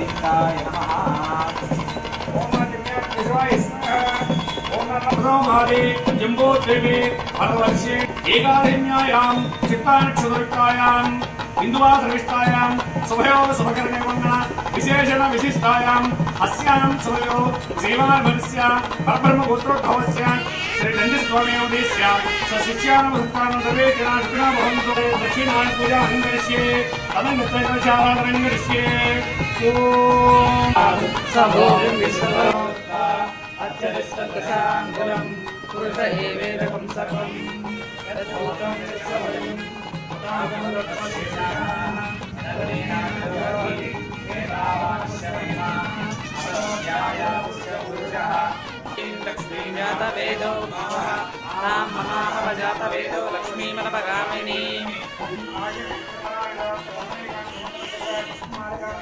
గోవిందాయ నమః. జంబోద్రివి భరతవర్షే ఏకారణ్యాయాం చిత్తానక్షుదయుక్తాయాం బిందువాసవిష్టాయాం శుభయో శుభకరణే వందన విశేషణ విశిష్టాయాం అస్యాం శుభయో శ్రీ దండిస్వామి ఉద్దేశ్య సశిష్యానుభృత్తానం సర్వే జనా సుఖినో భవంతు దక్షిణాయన పూజా అంగరిష్యే తదన్యత్రైకశాలాదరంగరిష్యే ఓం. సభోజం విశ్వలోక అత్యధిష్టదశాంగులం పురుష ఏవేదకం రామ మహాభవజాతవేదో లక్ష్మీమనపగామిని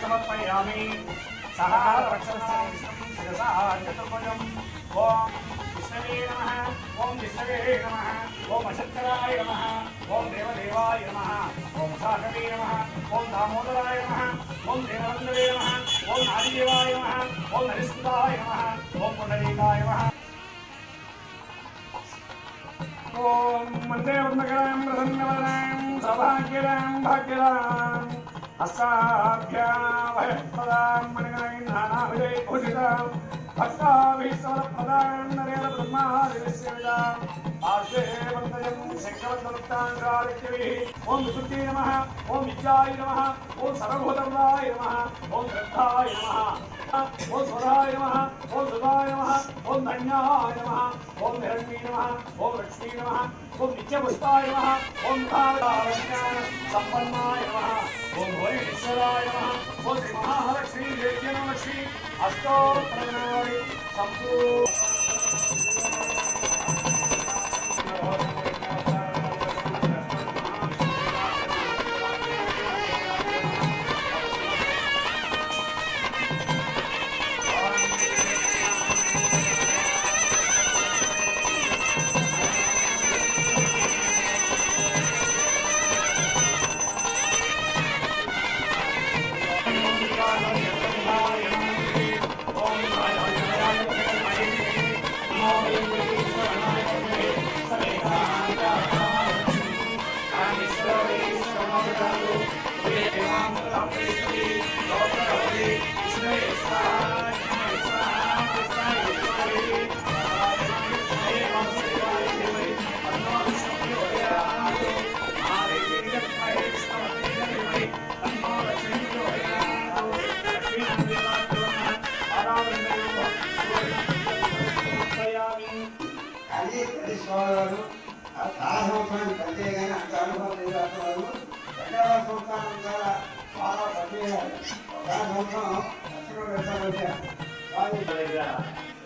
సమర్పయామి సహా చతుర్భుజం ఓం విష్ణవే నమ ఓం విష్ణవే నమ ఓం అశంకరాయ నమ ఓం దేవదేవాయ నమ ఓం సాగవే నమ ఓం దామోదరాయ నమ ఓం దేవనందవే నమ ఓం నాదిదేవాయ నమ ఓం నరిస్తుతాయ నమ వందే వందకరాం ప్రసన్నవరాం సౌభాగ్యరాం భాగ్యరాం హస్తాభ్యాభయపదాం మణిగణైర్నానాభిజై భూషితాం భక్తాభీష్టవరప్రదాం నరేణ పార్శ్వే వందయం శంకరవృత్తాంగారిత్యవిః ఓం విశుద్ధే నమః ఓం విద్యాయ నమః ఓం సర్వభూతవరాయ నమః ఓం శ్రద్ధాయ నమః ఓం స్వరాయ నమః ఓం సుధాయ నమః ఓం ధన్యాయ నమః ఓం హిరణ్యే నమః ఓం లక్ష్మీ నమః ఓం నిత్యపుష్పాయ నమః ఓం కాళాజ్ఞాన సంపన్నాయ నమః ఓం భువనేశ్వరాయ నమః ఓం శ్రీ మహాలక్ష్మీ దేవ్యనలక్ష్మీ అష్టోత్తరనాడి సంపూర్ణ అది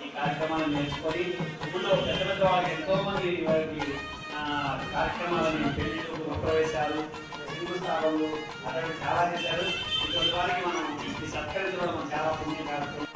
ఈ కార్యక్రమాలను నేర్చుకొని ఊళ్ళో పెద్ద పెద్ద వాళ్ళకి ఎంతో మంది వారికి కార్యక్రమాలను పెళ్ళి ప్రవేశాలు శంకుస్థాపనలు అక్కడ చాలా చేశారు. ఇటువంటి వారికి మనం ఈ సత్కరించడం చాలా పుణ్య కార్యక్రమం